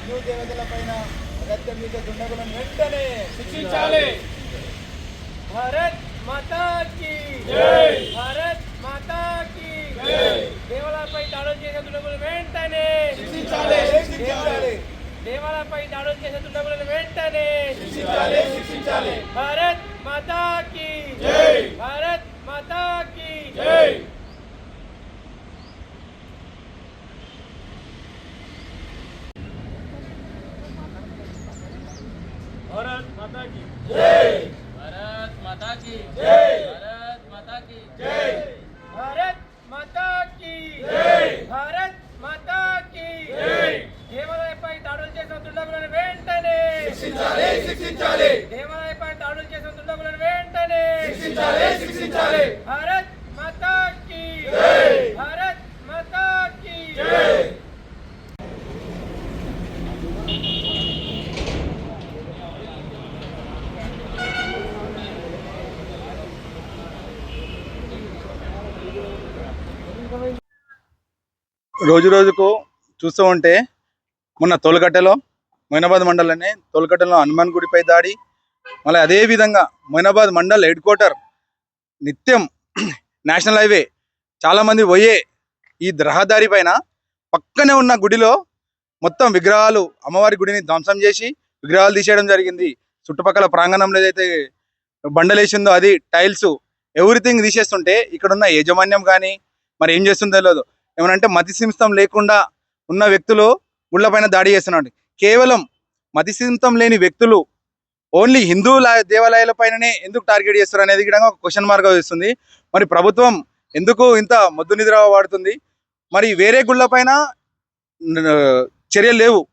హిందూ దేవతల పైన అగత్యం చేసే దుండగులను వెంటనే శిక్షించాలి భారత్ మాతా కీ జై. భారత్ మాతా కీ జై. దేవాలయపై దాడులు చేసే దుండగులు వెంటనే శిక్షించాలి దేవాలయపై దాడులు చేసే దుండగులను వెంటనే శిక్షించాలి శిక్షించాలి భారత్ మాతా కీ జై. భారత్ మాతా కీ జై భారత్ కీ భారత్ మాతా కీ జై. భారత్ మాతా కీ జై భారత్ మాతా కీ. దేవాలయపై దాడులు చేసిన దుండగులను వెంటనే శిక్షించాలి శిక్షించాలి దేవాలయపై దాడులు చేసిన దుండగులను వెంటనే శిక్షించాలి శిక్షించాలి భారత్ మాతా కీ జై. భారత్ మాతా కీ జై రోజు రోజుకు చూస్తూ ఉంటే మొన్న తోలగట్టెలో మొయినాబాద్ మండలంలోనే తోలగట్టెలో హనుమాన్ గుడిపై దాడి. మళ్ళీ అదే విధంగా మొయినాబాద్ మండల్ హెడ్ క్వార్టర్ నిత్యం నేషనల్ హైవే చాలామంది పోయే ఈ రహదారి పైన పక్కనే ఉన్న గుడిలో మొత్తం విగ్రహాలు అమ్మవారి గుడిని ధ్వంసం చేసి విగ్రహాలు తీసేయడం జరిగింది. చుట్టుపక్కల ప్రాంగణంలో ఏదైతే బండలేసిందో అది టైల్స్ ఎవ్రీథింగ్ తీసేస్తుంటే ఇక్కడ ఉన్న యాజమాన్యం కానీ మరి ఏం చేస్తుందో తెలియదు ఏమనంటే మతి సింస్థం లేకుండా ఉన్న వ్యక్తులు గుళ్ళపైన దాడి చేస్తున్నాడు కేవలం మతి సింస్థం లేని వ్యక్తులు ఓన్లీ హిందూ దేవాలయాల పైననే ఎందుకు టార్గెట్ చేస్తారు అనేది కూడా ఒక క్వశ్చన్ మార్క్ వస్తుంది. మరి ప్రభుత్వం ఎందుకు ఇంత మొద్దు నిద్ర వాడుతుంది? మరి వేరే గుళ్ళపైన చర్యలు లేవు.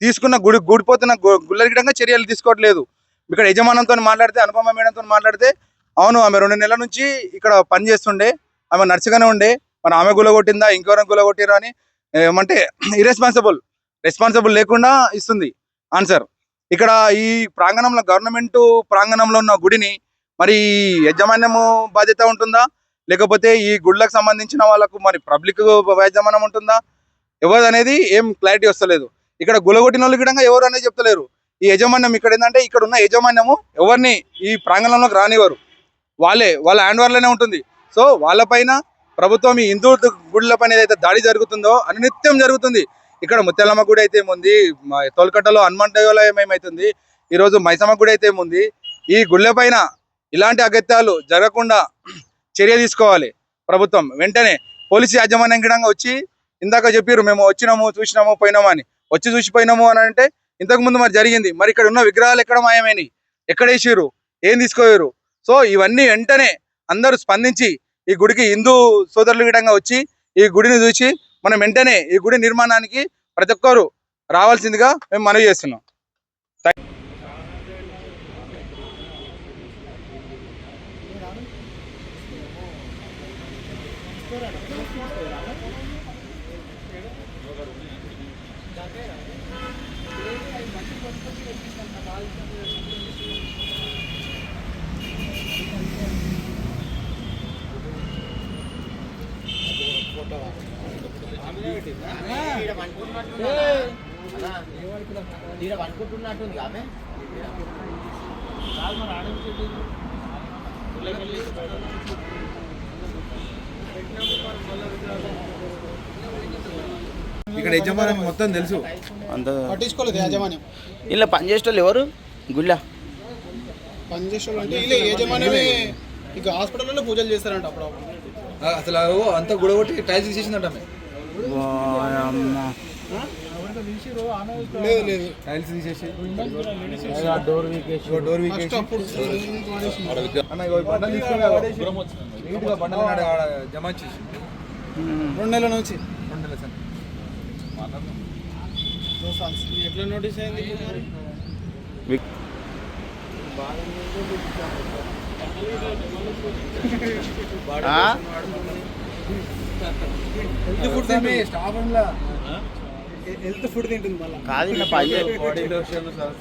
తీసుకున్న గుడి గుడిపోతున్న గు- గుళ్ళ చర్యలు తీసుకోవట్లేదు. ఇక్కడ యజమానంతో మాట్లాడితే అనుపమ మేడంతో మాట్లాడితే అవును ఆమె రెండు నెలల నుంచి ఇక్కడ పని చేస్తుండే. ఆమె నర్సుగానే ఉండే మన ఆమె గుల కొట్టిందా ఇంకెవరైనా గుల కొట్టిరా అని ఏమంటే ఇరెస్పాన్సిబుల్ రెస్పాన్సిబుల్ లేకుండా ఇస్తుంది ఆన్సర్ ఇక్కడ ఈ ప్రాంగణంలో గవర్నమెంట్ ప్రాంగణంలో ఉన్న గుడిని మరి యజమాన్యము బాధ్యత ఉంటుందా? లేకపోతే ఈ గుళ్ళకు సంబంధించిన వాళ్ళకు మరి పబ్లిక్ యాజమాన్యం ఉంటుందా? ఎవరు అనేది ఏం క్లారిటీ వస్తలేదు. ఇక్కడ గులగొట్టిన వాళ్ళు కూడా ఎవరు అనేది చెప్తలేరు. ఈ యజమాన్యం ఇక్కడ ఏంటంటే ఇక్కడ ఉన్న యజమాన్యము ఎవరిని ఈ ప్రాంగణంలోకి రానివ్వరు. వాళ్ళే వాళ్ళ హ్యాండ్ ఓవర్లోనే ఉంటుంది. సో వాళ్ళపైన ప్రభుత్వం ఈ హిందూ గుళ్ళపైన పైన ఏదైతే దాడి జరుగుతుందో అనునిత్యం జరుగుతుంది. ఇక్కడ ముత్యాలమ్మ గుడి అయితే ఏముంది? మా హనుమాన్ దేవాలయం ఏమైతుంది? ఈరోజు మైసమ్మ గుడి అయితే ఉంది ఈ గుళ్ళ పైన ఇలాంటి అగత్యాలు జరగకుండా చర్య తీసుకోవాలి ప్రభుత్వం. వెంటనే పోలీసు యాజమాన్యం గిడంగా వచ్చి ఇందాక చెప్పారు మేము వచ్చినాము చూసినాము పోయినాము అని. వచ్చి చూసిపోయినాము అని అంటే ఇంతకు ముందు మరి జరిగింది. మరి ఇక్కడ ఉన్న విగ్రహాలు ఎక్కడ మాయమైనవి ఎక్కడ వేసిర్రు? ఏం తీసుకోయారు సో ఇవన్నీ వెంటనే అందరూ స్పందించి ఈ గుడికి హిందూ సోదరులు విధంగా వచ్చి ఈ గుడిని చూసి మనం వెంటనే ఈ గుడి నిర్మాణానికి ప్రతి ఒక్కరు రావాల్సిందిగా మేము మనవి చేస్తున్నాం. ఆమె ఇక్కడ యజమాని మొత్తం తెలుసు. అంత పట్టించుకోలేదు యాజమాన్యం ఇలా పనిచేసేటోళ్ళు ఎవరు? గుళ్ళ. పనిచేసేవాళ్ళు అంటే ఇలా యజమాన్యమే ఇక హాస్పిటల్లో పూజలు చేస్తారంట అప్పుడప్పుడు. ఆ, అసలు ఓ అంతా గుడగొట్టి టైల్స్ లేదు లేదు టైల్స్ తీసేసి. డోర్ డోర్ నీట్గా బండలు జమ చేసి. రెండు నెలల నుంచి. రెండు నెలల సంగతి. ఎట్లా నోటీస్ అయింది హెల్త్ ఫుడ్ ఆమె స్టాఫ్ రూమ్లో హెల్త్ ఫుడ్ తింటుంది మళ్ళీ. కాదు బాడీ లోషన్